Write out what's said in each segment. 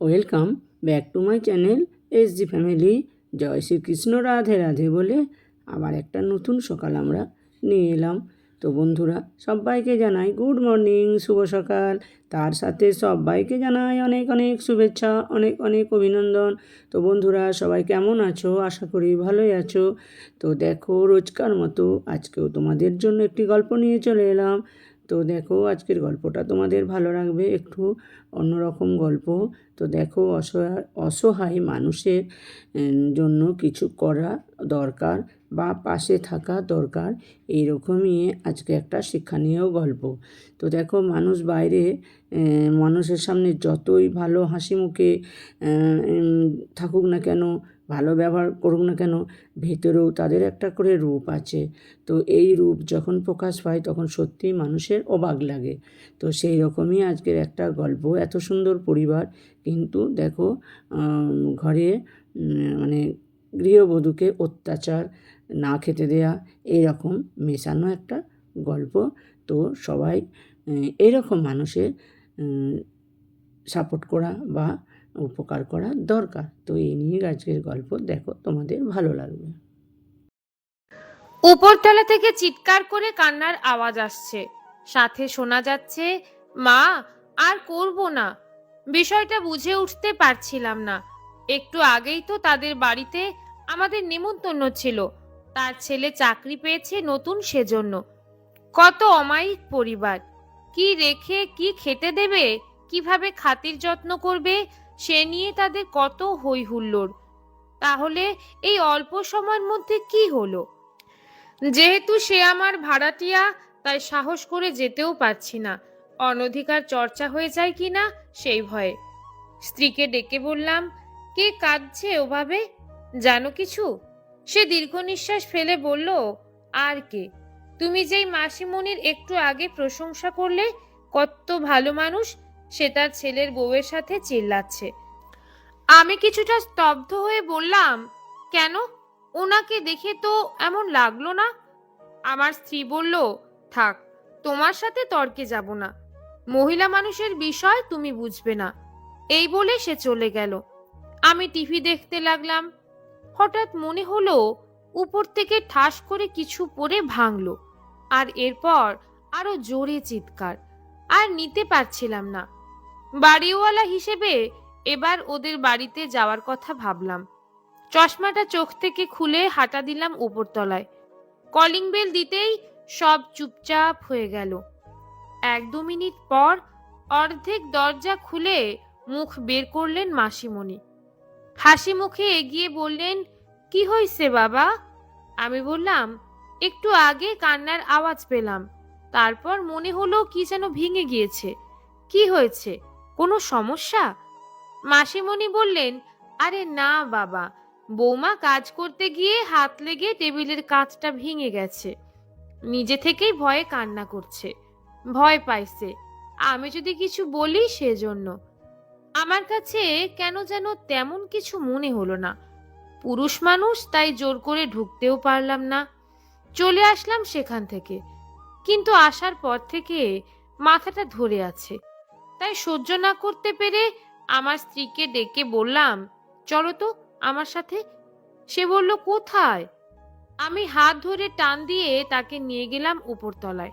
Welcome back to my channel S G family. জয় শ্রীকৃষ্ণ, রাধে রাধে বলে আবার একটা নতুন সকাল আমরা নিয়ে এলাম। তো বন্ধুরা, সবাইকে জানাই গুড মর্নিং, শুভ সকাল। তার সাথে সবাইকে জানাই অনেক অনেক শুভেচ্ছা, অনেক অনেক অভিনন্দন। তো বন্ধুরা, সবাই কেমন আছো? আশা করি ভালোই আছো। তো দেখো, রোজকার মতো আজকেও তোমাদের জন্য একটি গল্প নিয়ে চলে এলাম। তো দেখো আজকের গল্পটা তোমাদের ভালো লাগবে, একটু অন্যরকম গল্প। তো দেখো অসহায় অসহায় মানুষের জন্য কিছু করা দরকার বা পাশে থাকা দরকার, এইরকমই আজকে একটা শিক্ষণীয় গল্প। তো দেখো মানুষ বাইরে মানুষের সামনে যতই ভালো হাসি মুখে থাকুক না কেন ভালো ব্যবহার করুক না কেন ভেতরেও তাদের একটা করে রূপ আছে। তো এই রূপ যখন প্রকাশ পায় তখন সত্যি মানুষের অবাক লাগে। তো সেই রকমই আজকের একটা গল্প। এত সুন্দর পরিবার কিন্তু দেখো ঘরে মানে গৃহবধূকে অত্যাচার না খেতে দেয়া এইরকম মেশানো একটা গল্প। তো সবাই উম, এইরকম মানুষের সাপোর্ট করা বা উপকার করা দরকার। তো এই নিয়ে আজকের গল্প দেখো, তোমাদের ভালো লাগবে। উপরতলা থেকে চিৎকার করে কান্নার আওয়াজ আসছে। সাথে শোনা যাচ্ছে, মা, আর করব না। বিষয়টা বুঝে উঠতে পারছিলাম না। একটু আগেই তো তাদের বাড়িতে আমাদের নেমন্তন্ন ছিল। তার ছেলে চাকরি পেয়েছে নতুন সেজন্য। কত অমায়িক পরিবার। কি রেখে কি খেতে দেবে? কীভাবে খাতির যত্ন করবে? সে নিয়ে তাদের কত হই হুল্লোড় তাহলে এই অল্প সময়ের মধ্যে কি হলো? যেহেতু সে আমার ভাড়াটিয়া, তাই সাহস করে যেতেও পারছি না। অনধিকার চর্চা হয়ে যায় কি না, সেই ভয়ে। স্ত্রীকে ডেকে বললাম, কে কাঁদছে ওভাবে? জানো কিছু? সে দীর্ঘ নিঃশ্বাস ফেলে বলল, আর কে? তুমি যেই মাসিমণির একটু আগে প্রশংসা করলে কত ভালো মানুষ সে তার ছেলের বউয়ের সাথে চিল্লাচ্ছে। আমি কিছুটা স্তব্ধ হয়ে বললাম, কেন? ওনাকে দেখে তো এমন লাগল না? আমার স্ত্রী বলল, থাক, তোমার সাথে তর্কে যাব না। মহিলা মানুষের বিষয় তুমি বুঝবে না। এই বলে সে চলে গেল। আমি টিভি দেখতে লাগলাম। হঠাৎ মনে হলো, উপর থেকে ঠাস করে কিছু পরে ভাঙলো, আর এরপর আরও জোরে চিৎকার, আর নিতে পারছিলাম না। বাড়িওয়ালা হিসেবে এবার ওদের বাড়িতে যাওয়ার কথা ভাবলাম। চশমাটা চোখ থেকে খুলে হাঁটা দিলাম উপরতলায়। কলিং বেল দিতেই সব চুপচাপ হয়ে গেল। এক দু মিনিট পর অর্ধেক দরজা খুলে মুখ বের করলেন মাসিমণি। হাসি মুখে এগিয়ে বললেন, কি হয়েছে বাবা? আমি বললাম, একটু আগে কান্নার আওয়াজ পেলাম। তারপর মনে হলো কি যেন ভেঙে গিয়েছে। কি হয়েছে? কোনো সমস্যা? মাসিমণি বললেন, আরে না বাবা, বৌমা কাজ করতে গিয়ে হাত লেগে টেবিলের কাঁচটা ভেঙে গেছে। নিজে থেকেই ভয়ে কান্না করছে। ভয় পাইছে। আমি যদি কিছু বলি সেজন্য। আমার কাছে কেন যেন তেমন কিছু মনে হলো না। পুরুষ মানুষ, তাই জোর করে ঢুকতেও পারলাম না। চলে আসলাম সেখান থেকে। কিন্তু আসার পর থেকে মাথাটা ধরে আছে। তাই সহ্য না করতে পেরে আমার স্ত্রীকে ডেকে বললাম, চলো তো, আমার সাথে। সে বলল, কোথায়? আমি হাত ধরে টান দিয়ে তাকে নিয়ে গেলাম উপরতলায়।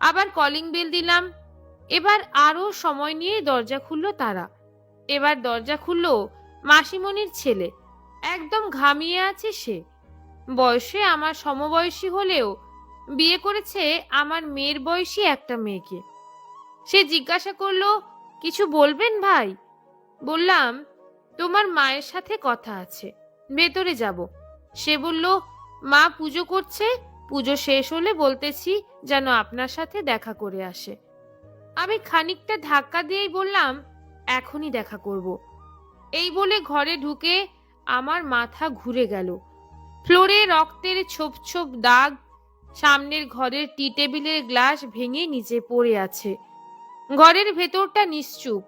আবার কলিং বেল দিলাম। এবার আরও সময় নিয়ে দরজা খুললো তারা। এবার দরজা খুললো মাসিমণির ছেলে। একদম ঘামিয়ে আছে সে। বয়সে আমার সমবয়সী হলেও বিয়ে করেছে আমার মেয়ের বয়সী একটা মেয়েকে। সে জিজ্ঞাসা করল, কিছু বলবেন ভাই? বললাম, তোমার মায়ের সাথে কথা আছে, ভেতরে যাব। সে বলল, মা পুজো করছে, পুজো শেষ হলে বলতেছি যেন আপনার সাথে দেখা করে আসে। আমি খানিকটা ধাক্কা দিয়েই বললাম, এখনই দেখা করব। এই বলে ঘরে ঢুকে আমার মাথা ঘুরে গেল। ফ্লোরে রক্তের ছোপ ছোপ দাগ, সামনের ঘরের টি টেবিলের গ্লাস ভেঙে নিচে পড়ে আছে। ঘরের ভেতরটা নিশ্চুপ।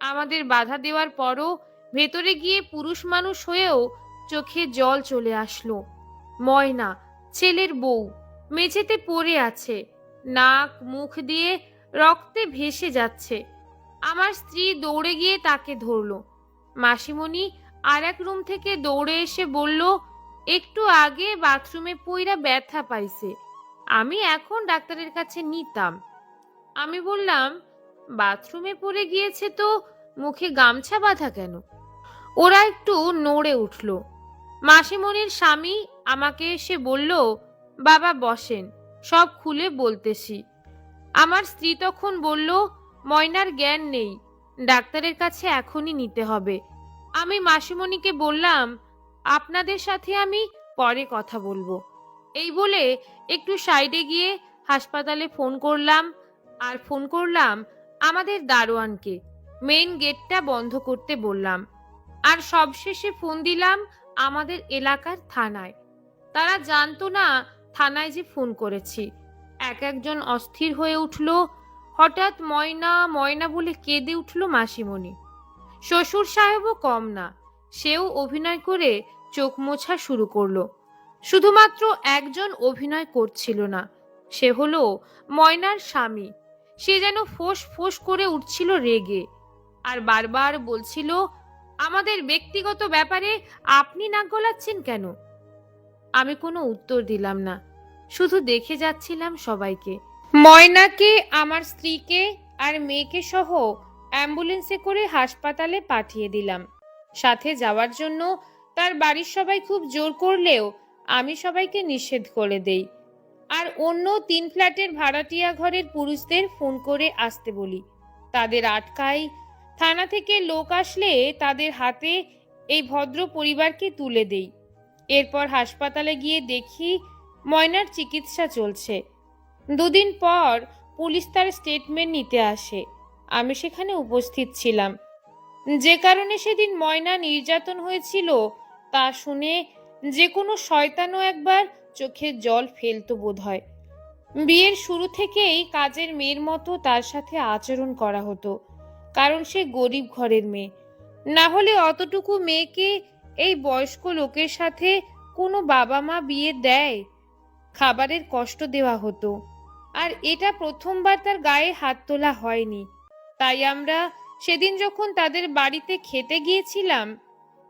আমাদের বাধা দেওয়ার পরও ভেতরে গিয়ে পুরুষ মানুষ হয়েও চোখে জল চলে আসলো। ময়না, ছেলের বউ, মেঝেতে পড়ে আছে, নাক মুখ দিয়ে রক্তে ভেসে যাচ্ছে। আমার স্ত্রী দৌড়ে গিয়ে তাকে ধরলো। মাসিমণি আর এক রুম থেকে দৌড়ে এসে বলল, একটু আগে বাথরুমে পইরা ব্যথা পাইছে। আমি এখন ডাক্তারের কাছে নিতাম। আমি বললাম, বাথরুমে পড়ে গিয়েছে তো, মুখে গামছা বাঁধা কেন? ওরা একটু নড়ে উঠল। মাসিমণির স্বামী আমাকে এসে বলল, বাবা, বসেন, সব খুলে বলতেছি। আমার স্ত্রী তখন বলল, ময়নার জ্ঞান নেই, ডাক্তারের কাছে এখনই নিতে হবে। আমি মাসিমণিকে বললাম, আপনাদের সাথে আমি পরে কথা বলব। এই বলে একটু সাইডে গিয়ে হাসপাতালে ফোন করলাম আর ফোন করলাম আমাদের দারোয়ানকে। মেইন গেটটা বন্ধ করতে বললাম। আর সবশেষে ফোন দিলাম আমাদের এলাকার থানায়। তারা জানতো না থানায় যে ফোন করেছি। এক একজন অস্থির হয়ে উঠল। হঠাৎ ময়না ময়না বলে কেঁদে উঠল মাসিমণি। শ্বশুর সাহেবও কম না। সেও অভিনয় করে চোখ মোছা শুরু করল। শুধুমাত্র একজন অভিনয় করছিল না। সে হলো ময়নার স্বামী। সে যেন ফোঁস ফোঁস করে উঠছিল রেগে আর বারবার বলছিল, আমাদের ব্যক্তিগত ব্যাপারে আপনি নাক গলাচ্ছেন কেন? আমি কোনো উত্তর দিলাম না, শুধু দেখে যাচ্ছিলাম সবাইকে। ময়নাকে, আমার স্ত্রীকে আর মেয়েকে সহ অ্যাম্বুলেন্সে করে হাসপাতালে পাঠিয়ে দিলাম। সাথে যাওয়ার জন্য তার বাড়ির সবাই খুব জোর করলেও আমি সবাইকে নিষেধ করে দেই। আর অন্য তিন ফ্ল্যাটের ভাড়াটিয়া ঘরের পুরুষদের ফোন করে আসতে বলি। তাদের আটকাই থানা থেকে লোক আসলে তাদের হাতে এই ভদ্র পরিবারকে তুলে দেই। এরপর হাসপাতালে গিয়ে দেখি ময়নার চিকিৎসা চলছে। দুদিন পর পুলিশ তার স্টেটমেন্ট নিতে আসে। আমি সেখানে উপস্থিত ছিলাম। যে কারণে সেদিন ময়না নির্যাতন হয়েছিল তা শুনে যে কোনো শয়তানও একবার চোখে জল ফেলতো বোধ হয় বিয়ের শুরু থেকেই কাজের মেয়ের মতো তার সাথে আচরণ করা হতো, কারণ সে গরিব ঘরের মেয়ে। না হলে অতটুকু মেয়েকে এই বয়স্ক লোকের সাথে কোনো বাবা মা বিয়ে দেয়? খাবারের কষ্ট দেওয়া হতো। আর এটা প্রথমবার তার গায়ে হাত তোলা হয়নি। তাই আমরা সেদিন যখন তাদের বাড়িতে খেতে গিয়েছিলাম,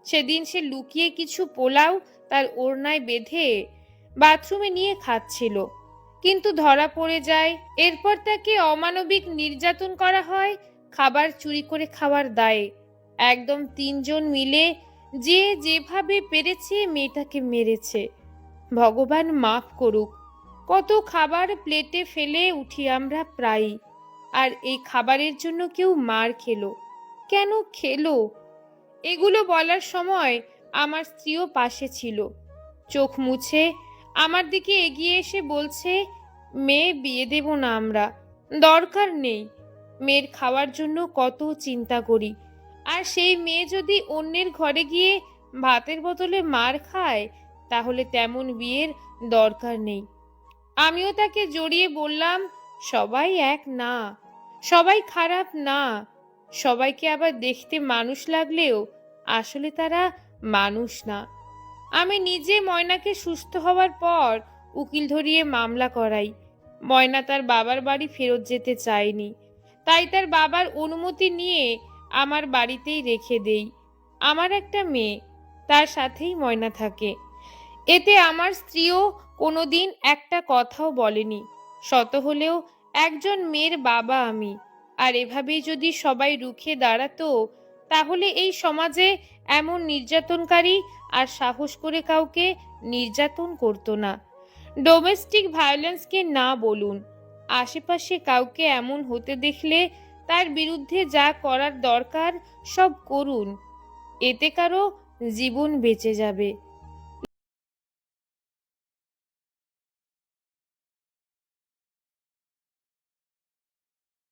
সেদিন সে লুকিয়ে কিছু পোলাও তার ওড়নায় বেঁধে বাথরুমে নিয়ে খাচ্ছিল। কিন্তু ধরা পড়ে যায়, এরপর তাকে অমানবিক নির্যাতন করা হয় খাবার চুরি করে খাওয়ার দায়ে। একদম তিনজন মিলে যে যেভাবে পেরেছে মেয়েটাকে মেরেছে। ভগবান মাফ করুক, কত খাবার প্লেটে ফেলে উঠি আমরা প্রায়ই, আর এই খাবারের জন্য কেউ মার খেলো। কেন খেলো? এগুলো বলার সময় আমার স্ত্রীও পাশে ছিল। চোখ মুছে আমার দিকে এগিয়ে এসে বলছে, মেয়ে, বিয়ে দেব না আমরা। দরকার নেই। মেয়ের খাওয়ার জন্য কত চিন্তা করি। আর সেই মেয়ে যদি অন্যের ঘরে গিয়ে ভাতের বদলে মার খায়, তাহলে তেমন বিয়ের দরকার নেই। আমিও তাকে জড়িয়ে বললাম, সবাই এক না। সবাই খারাপ না। সবাইকে আবার দেখতে মানুষ লাগলেও আসলে তারা মানুষ না। আমি নিজে ময়নাকে সুস্থ হওয়ার পর উকিল ধরিয়ে মামলা করাই। ময়না তার বাবার বাড়ি ফেরত যেতে চায়নি। তাই তার বাবার অনুমতি নিয়ে আমার বাড়িতেই রেখে দেই। আমার একটা মেয়ে, তার সাথেই ময়না থাকে। এতে আমার স্ত্রীও কোনোদিন একটা কথাও বলেনি। শত হলেও একজন মেয়ের বাবা আমি। আর এভাবেই যদি সবাই রুখে দাঁড়াতো তাহলে এই সমাজে এমন নির্যাতনকারী আর সাহস করে কাউকে নির্যাতন করতো না। ডোমেস্টিক ভায়োলেন্সকে না বলুন, আশেপাশে কাউকে এমন হতে দেখলে তার বিরুদ্ধে যা করার দরকার সব করুন, এতে কারও জীবন বেঁচে যাবে।